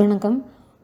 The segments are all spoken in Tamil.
வணக்கம்.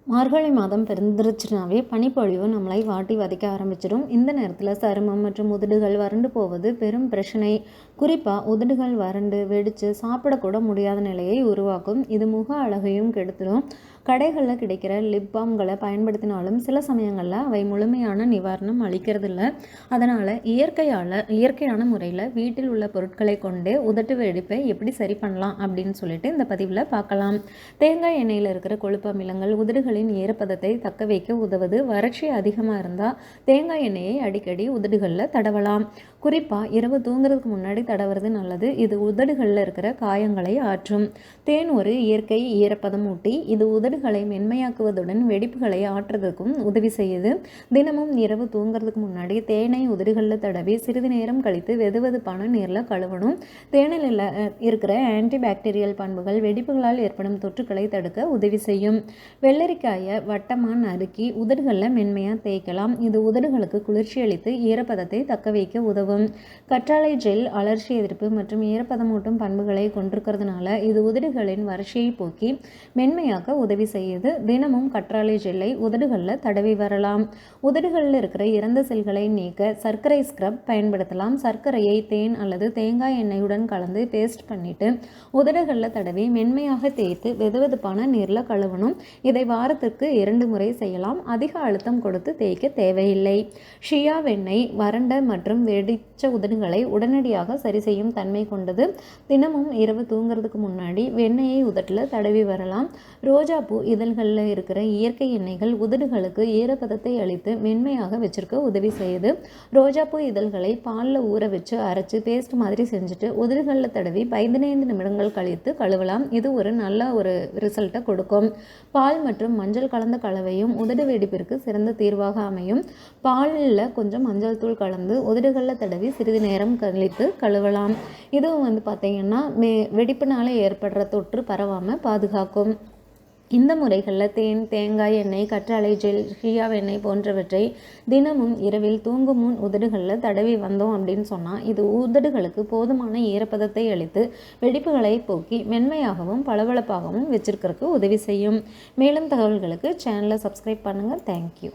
மார்கழி மாதம் பிறந்துருச்சுனாவே பனிப்பொழிவு நம்மளை வாட்டி வதைக்க ஆரம்பிச்சிடும். இந்த நேரத்தில் சருமம் மற்றும் உதடுகள் வறண்டு போவது பெரும் பிரச்சனை. குறிப்பாக உதடுகள் வறண்டு வெடித்து சாப்பிடக்கூட முடியாத நிலையை உருவாக்கும். இது முக அழகையும் கெடுத்துடும் கடைகளில் கிடைக்கிற லிப் பாம்களை பயன்படுத்தினாலும் சில சமயங்களில் அவை முழுமையான நிவாரணம் அளிக்கிறதில்ல. அதனால் இயற்கையால் இயற்கையான முறையில் வீட்டில் உள்ள பொருட்களை கொண்டு உதட்டு வெடிப்பை எப்படி சரி பண்ணலாம் அப்படின்னு சொல்லிட்டு இந்த பதிவில் பார்க்கலாம். தேங்காய் எண்ணெயில் இருக்கிற கொழுப்பு அமிலங்கள் உதடுகளின் ஈரப்பதத்தை தக்க வைக்க உதவுது. வறட்சி அதிகமாக இருந்தால் தேங்காய் எண்ணெயை அடிக்கடி உதடுகளில் தடவலாம். குறிப்பாக இரவு தூங்குறதுக்கு முன்னாடி தடவுறது நல்லது. இது உதடுகளில் இருக்கிற காயங்களை ஆற்றும். தேன் ஒரு இயற்கை ஈரப்பதம் ஊட்டி இது உதடுகளை மென்மையாக்குவதுடன் வெடிப்புகளை ஆற்றுறதுக்கும் உதவி செய்யுது. தினமும் இரவு தூங்குறதுக்கு முன்னாடி தேனை உதடுகளில் தடவி சிறிது நேரம் கழித்து வெதுவெதுப்பான நீரில் கழுவணும். தேனில் இருக்கிற ஆன்டி பாக்டீரியல் பண்புகள் வெடிப்புகளால் ஏற்படும் தொற்றுக்களை தடுக்க உதவி செய்யும். வெள்ளரிக்காயை வட்டமாக நறுக்கி உதடுகளில் மென்மையாக தேய்க்கலாம். இது உதடுகளுக்கு குளிர்ச்சி அளித்து ஈரப்பதத்தை தக்க வைக்க உதவும். கற்றாழை ஜெல் அலர்ச்சி எதிர்ப்பு மற்றும் ஈரப்பதமூட்டும் பண்புகளை கொண்டிருக்கிறதுனால இது உதடுகளின் வறட்சியை போக்கி மென்மையாக்க உதவி செய்யுது. தினமும் கற்றாழை ஜெல்லை உதடுகளில் தடவி வரலாம். உதடுகளில் இருக்கிற இறந்த செல்களை நீக்க சர்க்கரை ஸ்க்ரப் பயன்படுத்தலாம். சர்க்கரையை தேன் அல்லது தேங்காய் எண்ணெயுடன் கலந்து பேஸ்ட் பண்ணிட்டு உதடுகளில் தடவி மென்மையாக தேய்த்து வெதுவெதுப்பான நீரில் கழுவணும். இதை வாரத்திற்கு இரண்டு முறை செய்யலாம். அதிக அழுத்தம் கொடுத்து தேய்க்க தேவையில்லை. ஷியா வெண்ணெய் வறண்ட மற்றும் வெடிச்ச உதடுகளை உடனடியாக சரி செய்யும் தன்மை கொண்டது. தினமும் இரவு தூங்குறதுக்கு முன்னாடி வெண்ணெயை உதட்டில் தடவி வரலாம். ரோஜாப்பூ இதழ்களில் இருக்கிற இயற்கை எண்ணெய்கள் உதடுகளுக்கு ஈரப்பதத்தை அளித்து மென்மையாக வச்சிருக்க உதவி செய்யுது. ரோஜாப்பூ இதழ்களை பாலில் ஊற வச்சு அரைச்சி பேஸ்ட் மாதிரி செஞ்சுட்டு உதடுகளில் தடவி பதினைந்து நிமிடங்கள் கழித்து கழுவலாம். இது ஒரு நல்ல ஒரு ரிசல்ட்டை கொடுக்கும். பால் மற்றும் மஞ்சள் கலந்த கலவையும் உதடு வெடிப்பிற்கு சிறந்த தீர்வாக அமையும். பாலில் கொஞ்சம் மஞ்சள் தூள் கலந்து உதடுகளில் தடவி சிறிது நேரம் கழித்து கழுவலாம். இதுவும் வந்து பார்த்திங்கன்னா மே வெடிப்பினால் ஏற்படுற தொற்று பரவாமல் பாதுகாக்கும். இந்த முறைகளில் தேன் தேங்காய் எண்ணெய் கற்றாழை ஜெல் ஹியா எண்ணெய் போன்றவற்றை தினமும் இரவில் தூங்கும் முன் உதடுகளில் தடவி வந்தோம் அப்படின்னு சொன்னால் இது உதடுகளுக்கு போதுமான ஈரப்பதத்தை அளித்து வெடிப்புகளை போக்கி மென்மையாகவும் பளபளப்பாகவும் வச்சிருக்கிறதுக்கு உதவி செய்யும். மேலும் தகவல்களுக்கு சேனலை சப்ஸ்கிரைப் பண்ணுங்கள் தேங்க்யூ